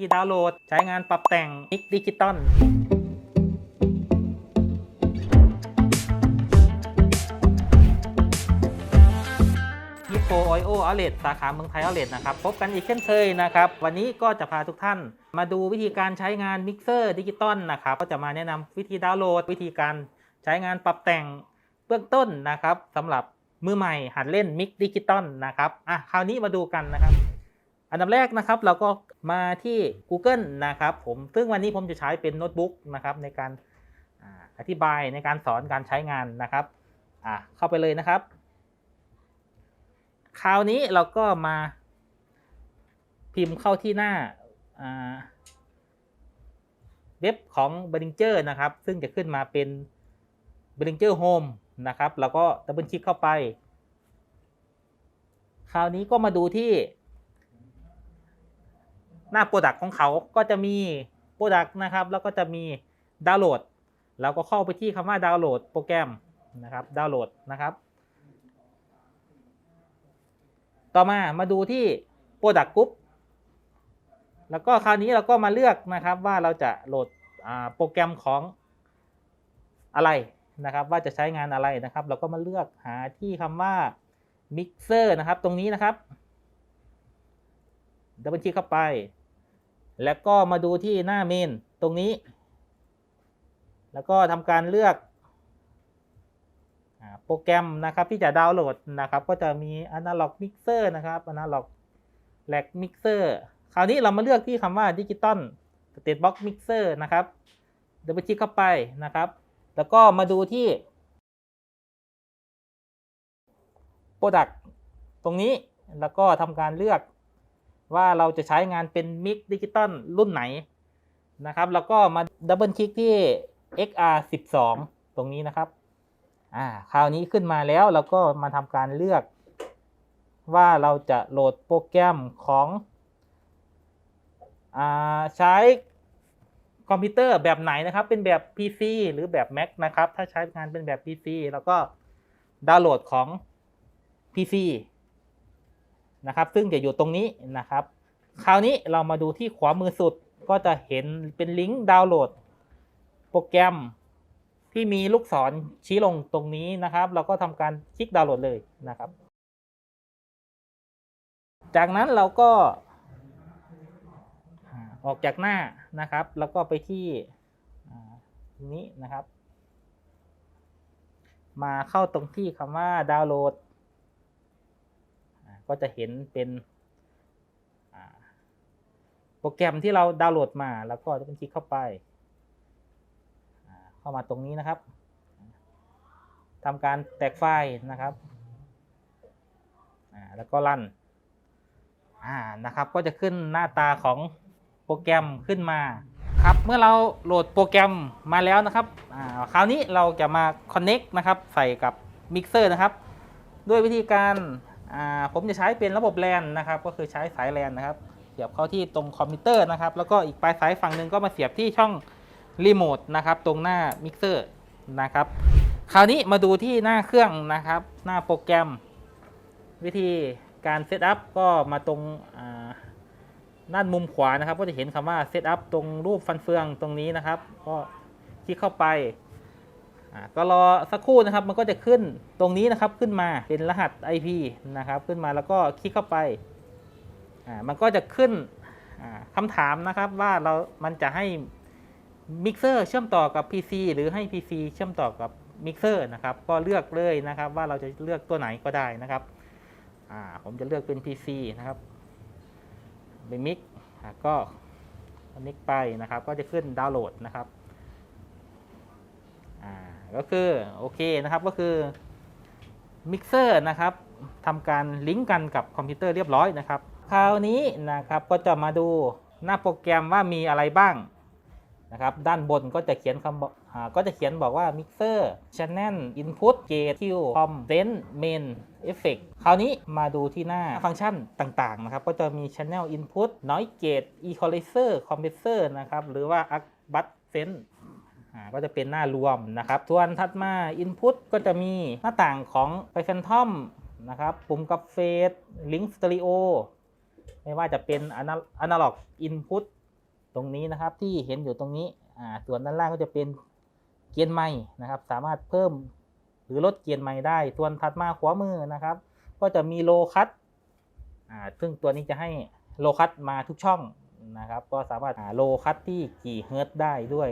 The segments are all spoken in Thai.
ที่ดาวน์โหลด ใช้งานปรับแต่งมิกดิจิตอลฮิปโปออยโออเลตสาขาเมืองไทยอเลตนะครับ พบกันอีกเช่นเคยนะครับ วันนี้ก็จะพาทุกท่าน มาดูวิธีการใช้งานมิกเซอร์ดิจิตอลนะครับ ก็จะมาแนะนำวิธีดาวน์โหลด วิธีการใช้งานปรับแต่งเบื้องต้นนะครับสำหรับมือใหม่หัดเล่นมิกดิจิตอลนะครับ อะ คราวนี้มาดูกันนะครับ อันดับแรกนะครับเราก็มาที่ Google นะครับผมซึ่งวันนี้ผมจะใช้เป็นโน้ตบุ๊กนะครับในการอธิบายในการสอนการใช้งานนะครับอ่าเข้าไปเลยนะครับ คราวนี้เราก็มาพิมพ์เข้าที่หน้าเว็บของ b r i n g e r นะครับ ซึ่งจะขึ้นมาเป็น b r i n g e r Home นะครับเราก็ดับเบิลคลิกเข้าไป คราวนี้ก็มาดูที่ น้าโปรดักต์ของเขาก็จะมีโปรดักต์นะครับ แล้วก็จะมีดาวน์โหลดเราก็เข้าไปที่คำว่าดาวน์โหลดโปรแกรมนะครับ ดาวน์โหลดนะครับ ต่อมามาดูที่โปรดักต์กรุ๊ปแล้วก็คราวนี้เราก็มาเลือกนะครับว่าเราจะโหลดอ่าโปรแกรมของอะไรนะครับ ว่าจะใช้งานอะไรนะครับ เราก็มาเลือกหาที่คำว่า Mixer นะครับ ตรงนี้นะครับดับเบิลคลิกเข้าไป แล้วก็มาดูที่หน้าเมนตรงนี้ แล้วก็ทำการเลือกโปรแกรมนะครับที่จะดาวน์โหลดนะครับ ก็จะมี Analog Mixer นะครับ Analog Lag Mixer คราวนี้เรามาเลือกที่คำว่า Digital State Box Mixer นะครับดับเบิลคลิกเข้าไปนะครับ แล้วก็มาดูที่ Product ตรงนี้แล้วก็ทำการเลือก ว่าเราจะใช้งานเป็นมิกดิจิตอลรุ่นไหนนะครับ แล้วก็มาดับเบิลคลิกที่ XR 12ตรงนี้นะครับอ่าคราวนี้ขึ้นมาแล้วเราก็มาทำการเลือก ว่าเราจะโหลดโปรแกรมของอ่าใช้คอมพิวเตอร์แบบไหนนะครับ เป็นแบบ PC หรือแบบ Mac นะครับ ถ้าใช้งานเป็นแบบ PC แล้วก็ดาวน์โหลดของ PC นะครับซึ่งจะอยู่ตรงนี้นะครับ คราวนี้เรามาดูที่ขวามือสุดก็จะเห็นเป็นลิงก์ดาวน์โหลด โปรแกรมที่มีลูกศรชี้ลงตรงนี้นะครับ เราก็ทำการคลิกดาวน์โหลดเลยนะครับ จากนั้นเราก็ออกจากหน้านะครับ แล้วก็ไปที่นี้นะครับ มาเข้าตรงที่คำว่าดาวน์โหลด ก็จะเห็นเป็นโปรแกรมที่เราดาวน์โหลดมาแล้วก็จะเป็นคลิกเข้าไป เข้ามาตรงนี้นะครับทำการแตกไฟล์นะครับแล้วก็รันอ่านะครับ ก็จะขึ้นหน้าตาของโปรแกรมขึ้นมาครับเมื่อเราโหลดโปรแกรมมาแล้วนะครับคราวนี้เราจะมา Connect นะครับ ใส่กับ Mixer นะครับ ด้วยวิธีการ ผมจะใช้เป็นระบบแลนนะครับ ก็คือใช้สายแลนนะครับ เสียบเข้าที่ตรงคอมพิวเตอร์นะครับ แล้วก็อีกปลายสายฝั่งหนึ่งก็มาเสียบที่ช่องรีโมทนะครับ ตรงหน้ามิกเซอร์นะครับ คราวนี้มาดูที่หน้าเครื่องนะครับ หน้าโปรแกรม วิธีการเซตอัพก็มาตรงอ่าด้านมุมขวานะครับ ก็จะเห็นคำว่าเซตอัพตรงรูปฟันเฟืองตรงนี้นะครับ ก็คลิกเข้าไป ก็รอสักครู่นะครับมันก็จะขึ้นตรงนี้นะครับขึ้นมาเป็นรหัส IP นะครับขึ้นมาแล้วก็คลิกเข้าไปอ่ามันก็จะขึ้นคำถามนะครับว่าเรา มันจะให้มิกเซอร์เชื่อมต่อกับ PC หรือให้ PC เชื่อมต่อกับมิกเซอร์นะครับก็เลือกเลยนะครับว่าเราจะเลือกตัวไหนก็ได้นะครับอ่าผมจะเลือกเป็น PC นะครับเป็นมิกอ่าก็มิกไปนะครับ ก็จะขึ้นดาวน์โหลดนะครับ อ่าก็คือโอเคนะครับก็คือมิกเซอร์นะครับทำการลิงก์กันกับคอมพิวเตอร์เรียบร้อยนะครับ คราวนี้นะครับก็จะมาดูหน้าโปรแกรมว่ามีอะไรบ้างนะครับ ด้านบนก็จะเขียนคำบอกก็จะเขียนบอกว่า Mixer Channel Input Gate Q Com Sense Main Effect คราวนี้มาดูที่หน้าฟังก์ชันต่างๆนะครับ ก็จะมี Channel Input Noise Gate Equalizer Compressor นะครับ หรือว่า Arc Bus Sense อ่า ก็จะเป็นหน้ารวมนะครับ ส่วนถัดมา Input ก็จะมีหน้าต่างของไปแฟนทอมนะครับ ปุ่มกับเฟสลิงก์สเตอริโอไม่ว่าจะเป็น Analog Input ตตรงนี้นะครับที่เห็นอยู่ตรงนี้ส่วนด้านล่างก็จะเป็นเกียร์ไม้นะครับ สามารถเพิ่มหรือลดเกียร์ไม้ได้ ส่วนถัดมาขวามือนะครับ ก็จะมีโลคัตซึ่งตัวนี้จะให้โลคัตมาทุกช่องนะครับ ก็สามารถหาโลคัตที่กี่เฮิร์ตได้ด้วย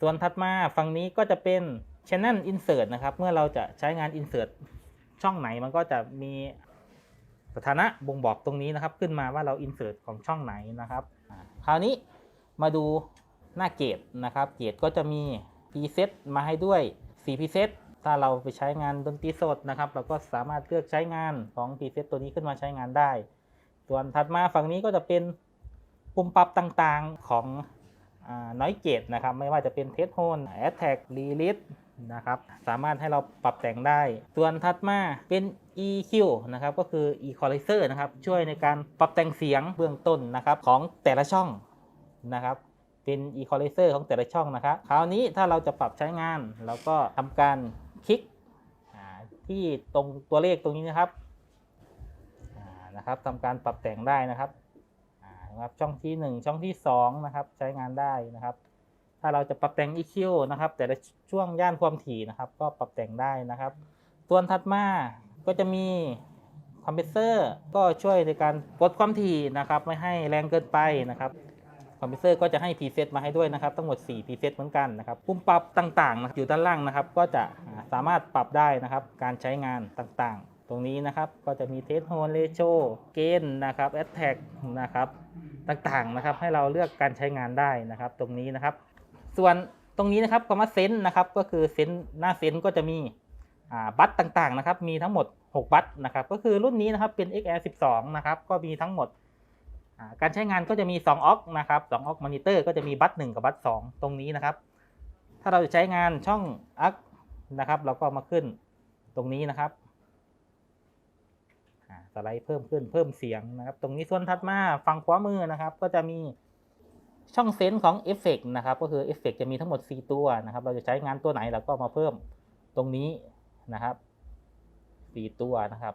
ส่วนถัดมาฝั่งนี้ก็จะเป็น Channel Insert นะครับ เมื่อเราจะใช้งาน Insert ช่องไหนมันก็จะมีสถานะบ่งบอกตรงนี้นะครับ ขึ้นมาว่าเรา Insert ของช่องไหนนะครับ คราวนี้มาดูหน้าเกตนะครับ เกตก็จะมี preset มาให้ด้วย 4 preset ถ้าเราไปใช้งานดนตรีสดนะครับ เราก็สามารถเลือกใช้งานของ preset ตัวนี้ขึ้นมาใช้งานได้ ส่วนถัดมาฝั่งนี้ก็จะเป็นปุ่มปรับต่างๆของ น้อยเกตนะครับ ไม่ว่าจะเป็นเทสโฮนแอ t แท็กรีลิสนะครับ สามารถให้เราปรับแต่งได้ ส่วนถัดมาเป็น EQ นะครับ ก็คือ Equalizer นะครับ ช่วยในการปรับแต่งเสียงเบื้องต้นนะครับของแต่ละช่องนะครับ เป็น Equalizer ของแต่ละช่องนะครับ คราวนี้ถ้าเราจะปรับใช้งาน เราก็ทำการคลิกที่ตรงตัวเลขตรงนี้นะครับนะครับทำการปรับแต่งได้นะครับ นะครับ ช่องที่ 1 ช่องที่2นะครับ ใช้งานได้นะครับ ถ้าเราจะปรับแต่ง EQ นะครับ แต่ละช่วงย่านความถี่นะครับ ก็ปรับแต่งได้นะครับส่วถัดมาก็จะมีคอมเพรสเซอร์ก็ช่วยในการลดความถี่นะครับ ไม่ให้แรงเกินไปนะครับคอมพิวเตอร์ก็จะให้พรีเซตมาให้ด้วยนะครับ ทั้งหมด4พรีเซตเหมือนกันนะครับ ปุ่มปรับต่างๆนะอยู่ด้านล่างนะครับ ก็จะสามารถปรับได้นะครับ การใช้งานต่างๆ ตรงนี้นะครับก็จะมีเทสโฮนเรโชเกนนะครับแอ t แท็กนะครับต่างๆนะครับให้เราเลือกการใช้งานได้นะครับ ตรงนี้นะครับ ส่วนตรงนี้นะครับคำว่าเซนนะครับก็คือเซนหน้าเซนก็จะมีบัตต่างๆนะครับมีทั้งหมด 6 บัตนะครับก็คือรุ่นนี้นะครับเป็น XR 12 นะครับก็มีทั้งหมดการใช้งานก็จะมี2ออกนะครับ2ออกมอนิเตอร์ก็จะมีบัตหนึ่งกับบัตสองตรงนี้นะครับ ถ้าเราจะใช้งานช่องอักนะครับ เราก็มาขึ้นตรงนี้นะครับ สไลด์เพิ่มขึ้นเพิ่มเสียงนะครับ ตรงนี้ส่วนถัดมาฝั่งขวามือนะครับ ก็จะมีช่องเซนส์ของเอฟเฟกนะครับ ก็คือเอฟเฟกจะมีทั้งหมด 4 ตัวนะครับ เราจะใช้งานตัวไหนเราก็มาเพิ่มตรงนี้นะครับ 4 ตัวนะครับ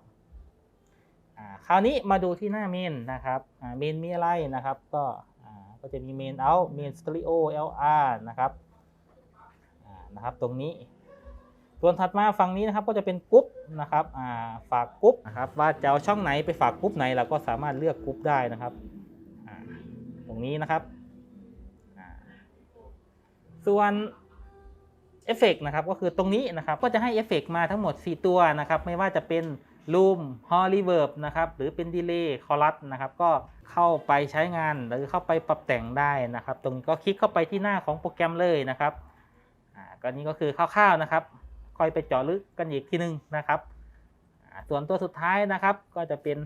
คราวนี้มาดูที่หน้าเมนนะครับเมนมีอะไรนะครับ ก็ก็จะมีเมนเอาเมนสเตอริโอ LR นะครับนะครับ ตรงนี้ ส่วนถัดมาฝั่งนี้นะครับก็จะเป็นกรุ๊ปนะครับาฝากกรุ๊ปนะครับว่าจะเอาช่องไหนไปฝากกรุ๊ปไหนเราก็สามารถเลือกกรุ๊ปได้นะครับตรงนี้นะครับส่วนเอฟเฟกนะครับก็คือตรงนี้นะครับก็จะให้เอฟเฟกมาทั้งหมด 4 ตัวนะครับไม่ว่าจะเป็นลูมฮอลลีเวิร์บนะครับหรือเป็นดีเลย์คอรัสนะครับก็เข้าไปใช้งานหรือเข้าไปปรับแต่งได้นะครับ ตรงนี้ก็คลิกเข้าไปที่หน้าของโปรแกรมเลยนะครับอ่าก็นี้ก็คือคร่าวๆนะครับ อยไปเจาะลึกกันอีกทีนึงนะครับ ส่วนตัวสุดท้ายนะครับก็จะเป็น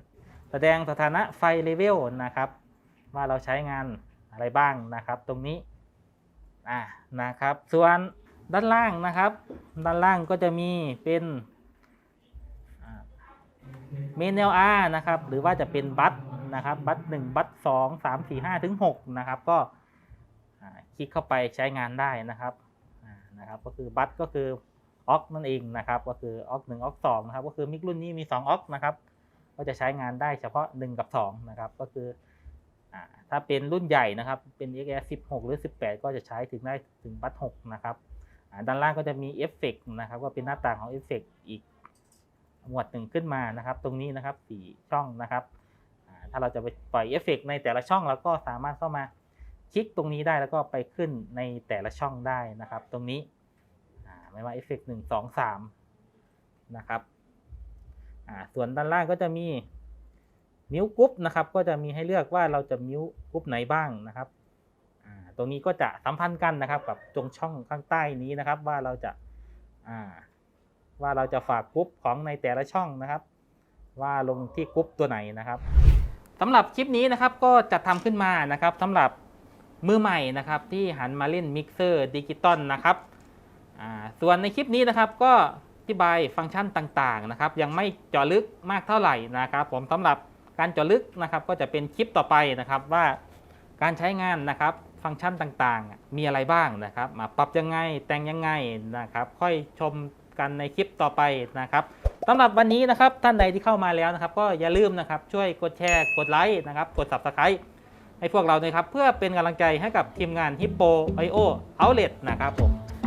แสดงสถานะไฟเลเวลนะครับ ว่าเราใช้งานอะไรบ้างนะครับ ตรงนี้อ่านะครับ ส่วนด้านล่างนะครับ ด้านล่างก็จะมีเป็นเมน LR นะครับ หรือว่าจะเป็นบัตนะครับบัตหนึ่งบัตสองสามสี่ห้าถึงหกนะครับ ก็คลิกเข้าไปใช้งานได้นะครับนะครับ ก็คือบัตก็คือ ออกนั่นเองนะครับก็คือออกหนึ่งออกสองนะครับก็คือมิกรุ่นนี้มีสองออกนะครับก็จะใช้งานได้เฉพาะ 1 กับ 2 นะครับ ก็คือถ้าเป็นรุ่นใหญ่นะครับ เป็น XR 16 หรือ 18 ก็จะใช้ถึงได้ถึงบัต6นะครับด้านล่างก็จะมีเอฟเฟกนะครับ ก็เป็นหน้าต่างของเอฟเฟกอีกหมวดหนึ่งขึ้นมานะครับ ตรงนี้นะครับสี่ช่องนะครับ ถ้าเราจะไปปล่อยเอฟเฟกในแต่ละช่องเราก็สามารถเข้ามาคลิกตรงนี้ได้แล้วก็ไปขึ้นในแต่ละช่องได้นะครับ ตรงนี้ ไม่ว่าเอฟเฟกหนึ่งสองสามนะครับอ่าส่วนด้านล่างก็จะมีมิวกรุ๊ปนะครับ ก็จะมีให้เลือกว่าเราจะมิวกรุ๊ปไหนบ้างนะครับอ่าตรงนี้ก็จะสัมพันธ์กันนะครับ กับตรงช่องข้างใต้นี้นะครับว่าเราจะอ่าว่าเราจะฝากกรุ๊ปของในแต่ละช่องนะครับ ว่าลงที่กรุ๊ปตัวไหนนะครับสำหรับคลิปนี้นะครับก็จะทำขึ้นมานะครับสำหรับมือใหม่นะครับที่หันมาเล่นมิกเซอร์ดิจิตอลนะครับ ส่วนในคลิปนี้นะครับก็อธิบายฟังก์ชันต่างๆนะครับ ยังไม่เจาะลึกมากเท่าไหร่นะครับ ผมสำหรับการเจาะลึกนะครับ ก็จะเป็นคลิปต่อไปนะครับว่าการใช้งานนะครับฟังก์ชันต่างๆ มีอะไรบ้างนะครับ มาปรับยังไงแต่งยังไงนะครับ ค่อยชมกันในคลิปต่อไปนะครับสำหรับวันนี้นะครับท่านใดที่เข้ามาแล้วนะครับ ก็อย่าลืมนะครับช่วยกดแชร์กดไลค์นะครับกด subscribe ให้พวกเราด้วยครับ เพื่อเป็นกำลังใจให้กับทีมงาน Hippo IO Outlet นะครับผม